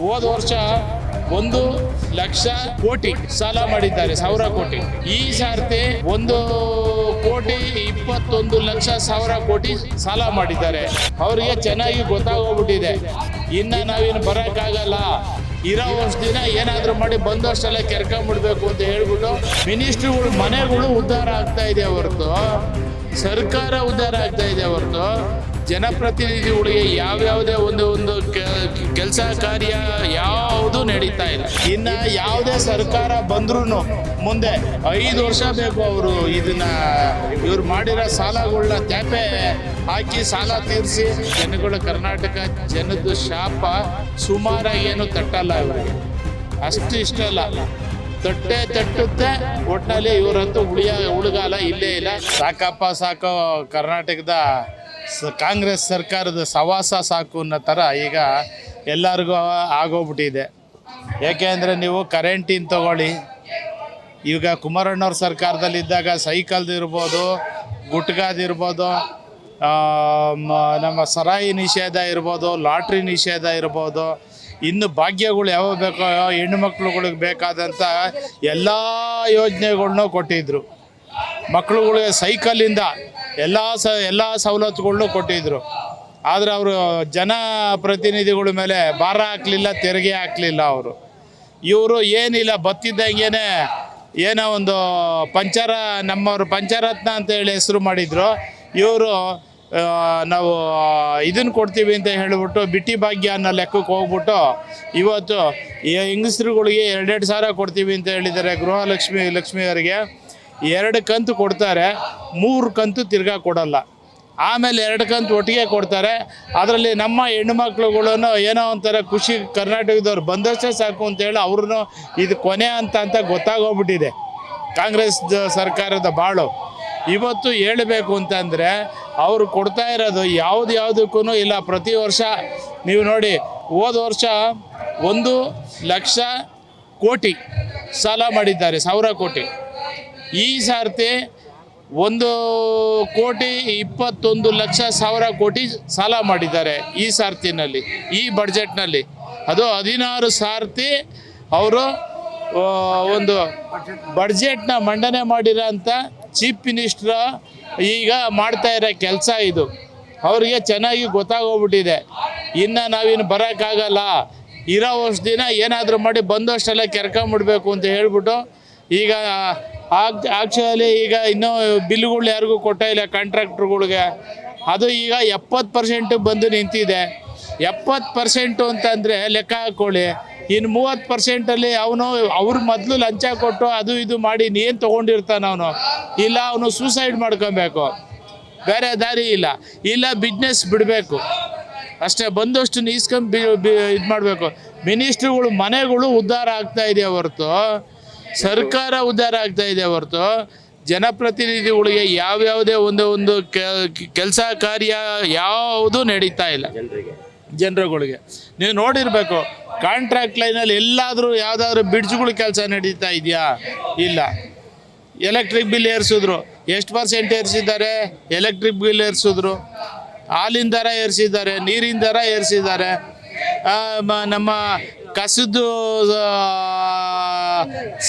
ಹೋದ ವರ್ಷ ಒಂದು ಲಕ್ಷ ಕೋಟಿ ಸಾಲ ಮಾಡಿದ್ದಾರೆ, ಸಾವಿರ ಕೋಟಿ. ಈ ಸಾರ್ತಿ ಒಂದು ಕೋಟಿ ಇಪ್ಪತ್ತೊಂದು ಲಕ್ಷ ಸಾವಿರ ಕೋಟಿ ಸಾಲ ಮಾಡಿದ್ದಾರೆ. ಅವರಿಗೆ ಚೆನ್ನಾಗಿ ಗೊತ್ತಾಗೋಗ್ಬಿಟ್ಟಿದೆ. ಇನ್ನ ನಾವೇನು ಬರೋಕ್ಕಾಗಲ್ಲ. ಇರೋ ವರ್ಷ ದಿನ ಏನಾದರೂ ಮಾಡಿ ಬಂದಷ್ಟೆಲ್ಲ ಕೆರ್ಕೊಂಬಿಡ್ಬೇಕು ಅಂತ ಹೇಳ್ಬಿಟ್ಟು ಮಿನಿಸ್ಟ್ರಿಗಳು, ಮನೆಗಳು ಉದ್ಧಾರ ಆಗ್ತಾ ಇದೆ ಹೊರತು. ಸರ್ಕಾರ ಉದ್ಧಾರ ಆಗ್ತಾ ಇದೆ ಹೊರತು. ಜನಪ್ರತಿನಿಧಿಗಳಿಗೆ ಯಾವ್ಯಾವುದೇ ಒಂದು ಒಂದು ಕೆಲಸ ಕಾರ್ಯ ಯಾವುದು ನಡೀತಾ ಇಲ್ಲ. ಇನ್ನ ಯಾವುದೇ ಸರ್ಕಾರ ಬಂದ್ರೂ ಮುಂದೆ ಐದು ವರ್ಷ ಬೇಕು ಅವರು ಇದನ್ನ ಇವ್ರು ಮಾಡಿರೋ ಸಾಲಗಳನ್ನ ತ್ಯಾಪೆ ಹಾಕಿ ಸಾಲ ತೀರಿಸಿ ಜನಗಳು ಕರ್ನಾಟಕ ಜನದ ಶಾಪ ಸುಮಾರಾಗಿ ಏನು ತಟ್ಟಲ್ಲ ಇವರಿಗೆ. ಅಷ್ಟು ಇಷ್ಟ ಅಲ್ಲ. ತಟ್ಟೆ ತಟ್ಟುತ್ತೆ ಒಟ್ಟಿನಲ್ಲಿ ಇವರಂತೂ ಉಳಿಯ, ಉಳಿಗಾಲ ಇಲ್ಲೇ ಇಲ್ಲ. ಸಾಕಪ್ಪ ಸಾಕು ಕರ್ನಾಟಕದ ಸ ಕಾಂಗ್ರೆಸ್ ಸರ್ಕಾರದ ಸವಾಸ ಸಾಕು ಅನ್ನೋ ಥರ ಈಗ ಎಲ್ಲರಿಗೂ ಆಗೋಗ್ಬಿಟ್ಟಿದೆ. ಏಕೆ ಅಂದರೆ ನೀವು ಕರೆಂಟಿನ ತಗೊಳ್ಳಿ. ಈಗ ಕುಮಾರಣ್ಣವ್ರ ಸರ್ಕಾರದಲ್ಲಿದ್ದಾಗ ಸೈಕಲ್ದು ಇರ್ಬೋದು ಗುಟ್ಕಾದಿರ್ಬೋದು ನಮ್ಮ ಸರಾಯಿ ನಿಷೇಧ ಇರ್ಬೋದು, ಲಾಟ್ರಿ ನಿಷೇಧ ಇರ್ಬೋದು, ಇನ್ನು ಭಾಗ್ಯಗಳು ಯಾವ ಬೇಕೋ ಹೆಣ್ಣು ಮಕ್ಳುಗಳಿಗೆ ಬೇಕಾದಂಥ ಎಲ್ಲ ಯೋಜನೆಗಳ್ನೂ ಕೊಟ್ಟಿದ್ದರು ಮಕ್ಳುಗಳಿಗೆ ಸೈಕಲಿಂದ ಎಲ್ಲ ಸ, ಎಲ್ಲ ಸವಲತ್ತುಗಳ್ನೂ ಕೊಟ್ಟಿದ್ದರು ಆದರೆ ಅವರು ಜನ ಪ್ರತಿನಿಧಿಗಳ ಮೇಲೆ ಭಾರ ಹಾಕಲಿಲ್ಲ, ತೆರಿಗೆ ಹಾಕಲಿಲ್ಲ ಅವರು. ಇವರು ಏನಿಲ್ಲ ಬತ್ತಿದ್ದಂಗೆ ಏನೋ ಒಂದು ಪಂಚರ, ನಮ್ಮವರು ಪಂಚರತ್ನ ಅಂತ ಹೇಳಿ ಹೆಸರು ಮಾಡಿದರು. ಇವರು ನಾವು ಇದನ್ನು ಕೊಡ್ತೀವಿ ಅಂತ ಹೇಳಿಬಿಟ್ಟು ಬಿಟ್ಟಿ ಭಾಗ್ಯ ಅನ್ನೋ ಲೆಕ್ಕಕ್ಕೆ ಹೋಗ್ಬಿಟ್ಟು ಇವತ್ತು ಹೆಂಗಸ್ರುಗಳಿಗೆ ಎರಡೆರಡು ಸಾವಿರ ಕೊಡ್ತೀವಿ ಅಂತ ಹೇಳಿದ್ದಾರೆ ಗೃಹಲಕ್ಷ್ಮಿ ಲಕ್ಷ್ಮಿಯವರಿಗೆ ಎರಡು ಕಂತು ಕೊಡ್ತಾರೆ, ಮೂರು ಕಂತು ತಿರ್ಗಾ ಕೊಡಲ್ಲ. ಆಮೇಲೆ ಎರಡು ಕಂತು ಒಟ್ಟಿಗೆ ಕೊಡ್ತಾರೆ. ಅದರಲ್ಲಿ ನಮ್ಮ ಹೆಣ್ಣು ಹೆಣ್ಣುಮಕ್ಳುಗಳನ್ನು ಏನೋ ಒಂಥರ ಖುಷಿ ಕರ್ನಾಟಕದವ್ರು ಬಂದಷ್ಟೇ ಸಾಕು ಅಂತೇಳಿ ಅವ್ರನ್ನೂ ಇದು ಕೊನೆ ಅಂತ ಅಂತ ಗೊತ್ತಾಗೋಗ್ಬಿಟ್ಟಿದೆ. ಕಾಂಗ್ರೆಸ್ ಸರ್ಕಾರದ ಬಾಳು. ಇವತ್ತು ಹೇಳಬೇಕು ಅಂತಂದರೆ ಅವರು ಕೊಡ್ತಾ ಇರೋದು ಯಾವ್ದು ಯಾವುದಕ್ಕೂ ಇಲ್ಲ, ಪ್ರತಿ ವರ್ಷ ನೀವು ನೋಡಿ ಹೋದ ವರ್ಷ ಒಂದು ಲಕ್ಷ ಕೋಟಿ ಸಾಲ ಮಾಡಿದ್ದಾರೆ, ಸಾವಿರ ಕೋಟಿ. ಈ ಸಾರ್ತಿ ಒಂದು ಕೋಟಿ ಇಪ್ಪತ್ತೊಂದು ಲಕ್ಷ ಸಾವಿರ ಕೋಟಿ ಸಾಲ ಮಾಡಿದ್ದಾರೆ ಈ ಸಾರ್ತಿನಲ್ಲಿ, ಈ ಬಡ್ಜೆಟ್ನಲ್ಲಿ ಅದು ಹದಿನಾರು ಸಾರ್ತಿ ಅವರು ಒಂದು ಬಡ್ಜೆಟ್ನ ಮಂಡನೆ ಮಾಡಿರೋಂಥ ಚೀಫ್ ಮಿನಿಸ್ಟ್ರ ಈಗ ಮಾಡ್ತಾ ಇರೋ ಕೆಲಸ ಇದು. ಅವರಿಗೆ ಚೆನ್ನಾಗಿ ಗೊತ್ತಾಗೋಗ್ಬಿಟ್ಟಿದೆ. ಇನ್ನು ನಾವಿನ್ನು ಬರೋಕ್ಕಾಗಲ್ಲ. ಇರೋ ವರ್ಷ ದಿನ ಏನಾದರೂ ಮಾಡಿ ಬಂದಷ್ಟೆಲ್ಲ ಕೆರ್ಕೊಂಬಿಡ್ಬೇಕು ಅಂತ ಹೇಳ್ಬಿಟ್ಟು ಈಗ ಆ್ಯಕ್ಚುಲಿ ಈಗ ಇನ್ನೂ ಬಿಲ್ಗಳು ಯಾರಿಗೂ ಕೊಟ್ಟ ಇಲ್ಲ ಕಾಂಟ್ರಾಕ್ಟ್ರುಗಳಿಗೆ ಅದು ಈಗ ಎಪ್ಪತ್ತು ಪರ್ಸೆಂಟ್ ಬಂದು ನಿಂತಿದೆ. ಎಪ್ಪತ್ತು ಪರ್ಸೆಂಟು ಅಂತಂದರೆ ಲೆಕ್ಕ ಹಾಕ್ಕೊಳ್ಳಿ ಇನ್ನು ಮೂವತ್ತು ಪರ್ಸೆಂಟಲ್ಲಿ ಅವನು ಅವ್ರ ಮೊದಲು ಲಂಚ ಕೊಟ್ಟು ಅದು ಇದು ಮಾಡಿ ನೀನು ತೊಗೊಂಡಿರ್ತಾನೆ ಅವನು. ಇಲ್ಲ ಅವನು ಸೂಸೈಡ್ ಮಾಡ್ಕೊಬೇಕು. ಬೇರೆ ದಾರಿ ಇಲ್ಲ. ಇಲ್ಲ ಬಿಸ್ನೆಸ್ ಬಿಡಬೇಕು. ಅಷ್ಟೇ ಬಂದಷ್ಟು ನೀಸ್ಕೊಂಡು ಇದು ಮಾಡಬೇಕು. ಮಿನಿಸ್ಟ್ರುಗಳು ಮನೆಗಳು ಉದ್ಧಾರ ಆಗ್ತಾ ಇದೆ ಹೊರತು. ಸರ್ಕಾರ ಉದ್ಧಾರ ಆಗ್ತಾ ಇದೆ ಹೊರತು. ಜನಪ್ರತಿನಿಧಿಗಳಿಗೆ ಯಾವ್ಯಾವುದೇ ಒಂದು ಒಂದು ಕೆಲಸ ಕಾರ್ಯ ಯಾವುದು ನಡೀತಾ ಇಲ್ಲ. ಜನರುಗಳಿಗೆ. ನೀವು ನೋಡಿರಬೇಕು ಕಾಂಟ್ರಾಕ್ಟ್ ಲೈನಲ್ಲಿ ಎಲ್ಲಾದರೂ ಯಾವುದಾದ್ರೂ ಬ್ರಿಡ್ಜ್ಗಳು ಕೆಲಸ ನಡೀತಾ ಇದೆಯಾ? ಇಲ್ಲ. ಎಲೆಕ್ಟ್ರಿಕ್ ಬಿಲ್ ಏರಿಸಿದ್ರು. ಎಷ್ಟು ಪರ್ಸೆಂಟ್ ಏರಿಸಿದ್ದಾರೆ? ಎಲೆಕ್ಟ್ರಿಕ್ ಬಿಲ್ ಏರಿಸಿದ್ರು. ಹಾಲಿನ ದರ ಏರಿಸಿದ್ದಾರೆ ನೀರಿನ ದರ ಏರಿಸಿದ್ದಾರೆ. ನಮ್ಮ ಕಸದ್ದು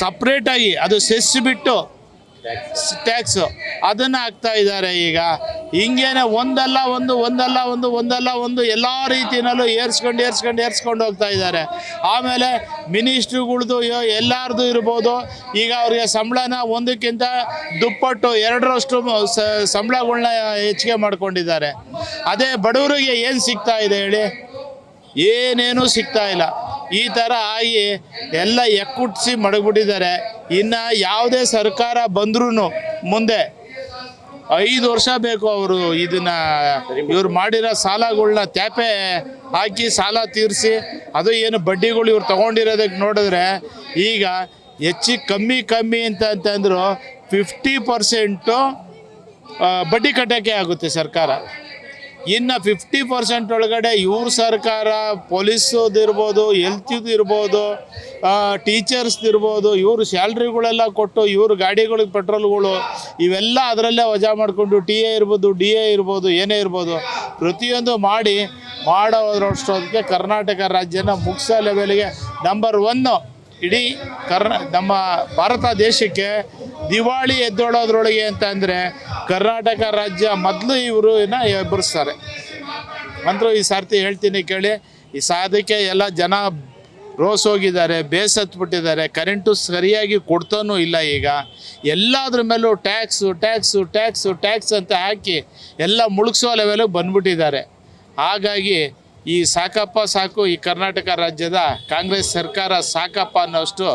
ಸಪ್ರೇಟಾಗಿ ಅದು ಸೆಸ್ ಬಿಟ್ಟು ಟ್ಯಾಕ್ಸು ಅದನ್ನು ಹಾಕ್ತಾ ಇದ್ದಾರೆ ಈಗ. ಹಿಂಗೇನೆ ಒಂದಲ್ಲ ಒಂದು ಒಂದಲ್ಲ ಒಂದು ಒಂದಲ್ಲ ಒಂದು ಎಲ್ಲ ರೀತಿಯಲ್ಲೂ ಏರ್ಸ್ಕೊಂಡು ಏರ್ಸ್ಕೊಂಡು ಏರ್ಸ್ಕೊಂಡು ಹೋಗ್ತಾ ಇದ್ದಾರೆ. ಆಮೇಲೆ ಮಿನಿಸ್ಟ್ರುಗಳ್ದು ಎಲ್ಲಾರ್ದು ಇರ್ಬೋದು. ಈಗ ಅವ್ರಿಗೆ ಸಂಬಳನ ಒಂದಕ್ಕಿಂತ ದುಪ್ಪಟ್ಟು ಎರಡರಷ್ಟು ಸಂಬಳಗಳನ್ನ ಸಂಬಳಗಳ್ನ ಹೆಚ್ಚಿಗೆ ಮಾಡ್ಕೊಂಡಿದ್ದಾರೆ. ಅದೇ ಬಡವರಿಗೆ ಏನು ಸಿಗ್ತಾ ಇದೆ ಹೇಳಿ? ಏನೇನೂ ಸಿಗ್ತಾ ಇಲ್ಲ. ಈ ಥರ ಆಗಿ ಎಲ್ಲ ಎಕ್ಕುಟ್ಸಿ ಮಡಗ್ಬಿಟ್ಟಿದ್ದಾರೆ. ಇನ್ನು ಯಾವುದೇ ಸರ್ಕಾರ ಬಂದ್ರೂ ಮುಂದೆ ಐದು ವರ್ಷ ಬೇಕು ಅವರು ಇದನ್ನ ಇವ್ರು ಮಾಡಿರೋ ಸಾಲಗಳನ್ನ ತ್ಯಾಪೆ ಹಾಕಿ ಸಾಲ ತೀರಿಸಿ, ಅದು ಏನು ಬಡ್ಡಿಗಳು ಇವ್ರು ತೊಗೊಂಡಿರೋದಕ್ಕೆ ನೋಡಿದ್ರೆ ಈಗ ಹೆಚ್ಚಿಗೆ ಕಮ್ಮಿ ಕಮ್ಮಿ ಅಂತ ಅಂತಂದ್ರು ಫಿಫ್ಟಿ ಪರ್ಸೆಂಟು ಬಡ್ಡಿ ಕಟ್ಟೋಕ್ಕೆ ಆಗುತ್ತೆ ಸರ್ಕಾರ. ಇನ್ನು ಫಿಫ್ಟಿ ಪರ್ಸೆಂಟ್ ಒಳಗಡೆ ಇವ್ರ ಸರ್ಕಾರ, ಪೊಲೀಸದು ಇರ್ಬೋದು ಹೆಲ್ತಿದು ಇರ್ಬೋದು ಟೀಚರ್ಸ್ದು ಇರ್ಬೋದು, ಇವ್ರ ಸ್ಯಾಲ್ರಿಗಳೆಲ್ಲ ಕೊಟ್ಟು ಇವ್ರ ಗಾಡಿಗಳಿಗೆ ಪೆಟ್ರೋಲ್ಗಳು, ಇವೆಲ್ಲ ಅದರಲ್ಲೇ ವಜಾ ಮಾಡಿಕೊಂಡು ಟಿ ಎ ಇರ್ಬೋದು, ಡಿ ಎ ಇರ್ಬೋದು, ಏನೇ ಇರ್ಬೋದು, ಪ್ರತಿಯೊಂದು ಮಾಡಿ, ಮಾಡೋದ್ರಷ್ಟೊತ್ತಿಗೆ ಕರ್ನಾಟಕ ರಾಜ್ಯನ ಮುಗಿಸೋ ಲೆವೆಲ್ಗೆ ನಂಬರ್ ಒನ್ನು ಇಡೀ ಕರ್ನ ನಮ್ಮ ಭಾರತ ದೇಶಕ್ಕೆ ದಿವಾಳಿ ಎದ್ದೊಳೋದ್ರೊಳಗೆ ಅಂತ ಅಂದರೆ ಕರ್ನಾಟಕ ರಾಜ್ಯ ಮೊದಲು ಇವರು ಎಬ್ಬರಿಸ್ತಾರೆ. ಅಂದರೂ ಈ ಸಾರ್ತಿ ಹೇಳ್ತೀನಿ ಕೇಳಿ, ಈ ಸಾಧಕ್ಕೆ ಎಲ್ಲ ಜನ ರೋಸ್ ಹೋಗಿದ್ದಾರೆ ಬೇಸತ್ಬಿಟ್ಟಿದ್ದಾರೆ ಕರೆಂಟು ಸರಿಯಾಗಿ ಕೊಡ್ತಾನೂ ಇಲ್ಲ ಈಗ. ಎಲ್ಲದ್ರ ಮೇಲೂ ಟ್ಯಾಕ್ಸು ಟ್ಯಾಕ್ಸು ಟ್ಯಾಕ್ಸು, ಟ್ಯಾಕ್ಸ್ ಅಂತ ಹಾಕಿ ಎಲ್ಲ ಮುಳುಗಿಸೋ ಲೆವೆಲಿಗೆ ಬಂದ್ಬಿಟ್ಟಿದ್ದಾರೆ. ಹಾಗಾಗಿ ಈ ಸಾಕಪ್ಪ ಸಾಕು ಈ ಕರ್ನಾಟಕ ರಾಜ್ಯದ ಕಾಂಗ್ರೆಸ್ ಸರ್ಕಾರ ಸಾಕಪ್ಪ ಅನ್ನೋಷ್ಟು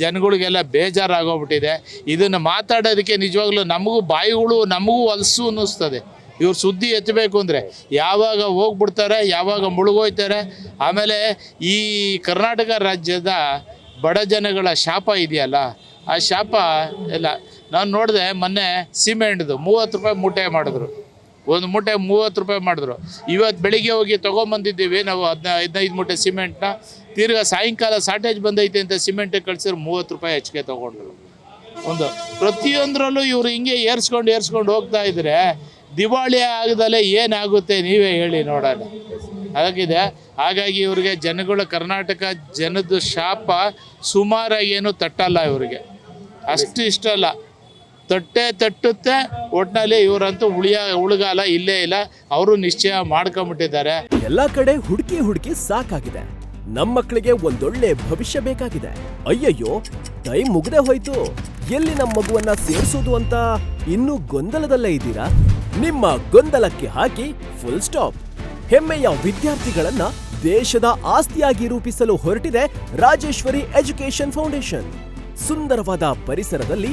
ಜನಗಳಿಗೆಲ್ಲ ಬೇಜಾರಾಗೋಗ್ಬಿಟ್ಟಿದೆ. ಇದನ್ನು ಮಾತಾಡೋದಕ್ಕೆ ನಿಜವಾಗ್ಲೂ ನಮಗೂ ಬಾಯಿಗಳು, ನಮಗೂ ಹೊಲಸು ಅನ್ನಿಸ್ತದೆ. ಇವ್ರು ಸುದ್ದಿ ಎತ್ತಬೇಕು ಅಂದರೆ ಯಾವಾಗ ಹೋಗ್ಬಿಡ್ತಾರೆ, ಯಾವಾಗ ಮುಳುಗೋಯ್ತಾರೆ. ಆಮೇಲೆ ಈ ಕರ್ನಾಟಕ ರಾಜ್ಯದ ಬಡ ಜನಗಳ ಶಾಪ ಇದೆಯಲ್ಲ, ಆ ಶಾಪ ಎಲ್ಲ ನಾನು ನೋಡಿದೆ ಮೊನ್ನೆ ಸಿಮೆಂಟ್ದು ಮೂವತ್ತು ರೂಪಾಯಿ ಮೂಟೆ ಮಾಡಿದ್ರು. ಒಂದು ಮೂಟೆ ಮೂವತ್ತು ರೂಪಾಯಿ ಮಾಡಿದ್ರು. ಇವತ್ತು ಬೆಳಿಗ್ಗೆ ಹೋಗಿ ತೊಗೊಂಬಂದಿದ್ದೀವಿ. ನಾವು ಹದಿನ, ಹದಿನೈದು ಮೂಟೆ ಸಿಮೆಂಟ್ನ. ತಿರ್ಗಾ ಸಾಯಂಕಾಲ ಶಾರ್ಟೇಜ್ ಬಂದೈತೆ ಅಂತ ಸಿಮೆಂಟ್ ಕಳ್ಸಿದ್ರು ಮೂವತ್ತು ರೂಪಾಯಿ ಹೆಚ್ಚಿಗೆ ತೊಗೊಂಡ್ರು. ಒಂದು ಪ್ರತಿಯೊಂದರಲ್ಲೂ ಇವರು ಹಿಂಗೆ ಏರ್ಸ್ಕೊಂಡು ಏರ್ಸ್ಕೊಂಡು ಹೋಗ್ತಾ ಇದ್ರೆ ದಿವಾಳಿ ಆಗದಲ್ಲೇ ಏನಾಗುತ್ತೆ ನೀವೇ ಹೇಳಿ ನೋಡೋಣ. ಹಾಗಿದೆ ಹಾಗಾಗಿ ಇವರಿಗೆ ಜನಗಳ ಕರ್ನಾಟಕ ಜನದ ಶಾಪ ಸುಮಾರಾಗಿ ಏನು ತಟ್ಟಲ್ಲ ಇವರಿಗೆ. ಅಷ್ಟು ಇಷ್ಟ ಅಲ್ಲ. ತಟ್ಟೆ ತಟ್ಟುತ್ತೆ ಒಟ್ಟಿನಲ್ಲಿ ಇವರಂತೂ ಉಳಿಯ, ಉಳಿಗಾಲ ಇಲ್ಲೇ ಇಲ್ಲ, ಅವರು ನಿಶ್ಚಯ ಮಾಡ್ಕೊಂಬಿಟ್ಟಿದ್ದಾರೆ. ಎಲ್ಲಾ ಕಡೆ ಹುಡುಕಿ ಹುಡುಕಿ ಸಾಕಾಗಿದೆ. ನಮ್ಮ ಮಕ್ಕಳಿಗೆ ಒಂದೊಳ್ಳೆ ಭವಿಷ್ಯ ಬೇಕಾಗಿದೆ. ಅಯ್ಯಯ್ಯೋ, ಟೈಮ್ ಮುಗ್ದೇ ಹೋಯ್ತು. ಎಲ್ಲಿ ನಮ್ಮ ಮಗುವನ್ನ ಸೇರಿಸೋದು ಅಂತ ಇನ್ನೂ ಗೊಂದಲದಲ್ಲೇ ಇದ್ದೀರಾ? ನಿಮ್ಮ ಗೊಂದಲಕ್ಕೆ ಹಾಕಿ ಫುಲ್ ಸ್ಟಾಪ್ ಹೆಮ್ಮೆಯ ವಿದ್ಯಾರ್ಥಿಗಳನ್ನ ದೇಶದ ಆಸ್ತಿಯಾಗಿ ರೂಪಿಸಲು ಹೊರಟಿದೆ ರಾಜೇಶ್ವರಿ ಎಜುಕೇಶನ್ ಫೌಂಡೇಶನ್. ಸುಂದರವಾದ ಪರಿಸರದಲ್ಲಿ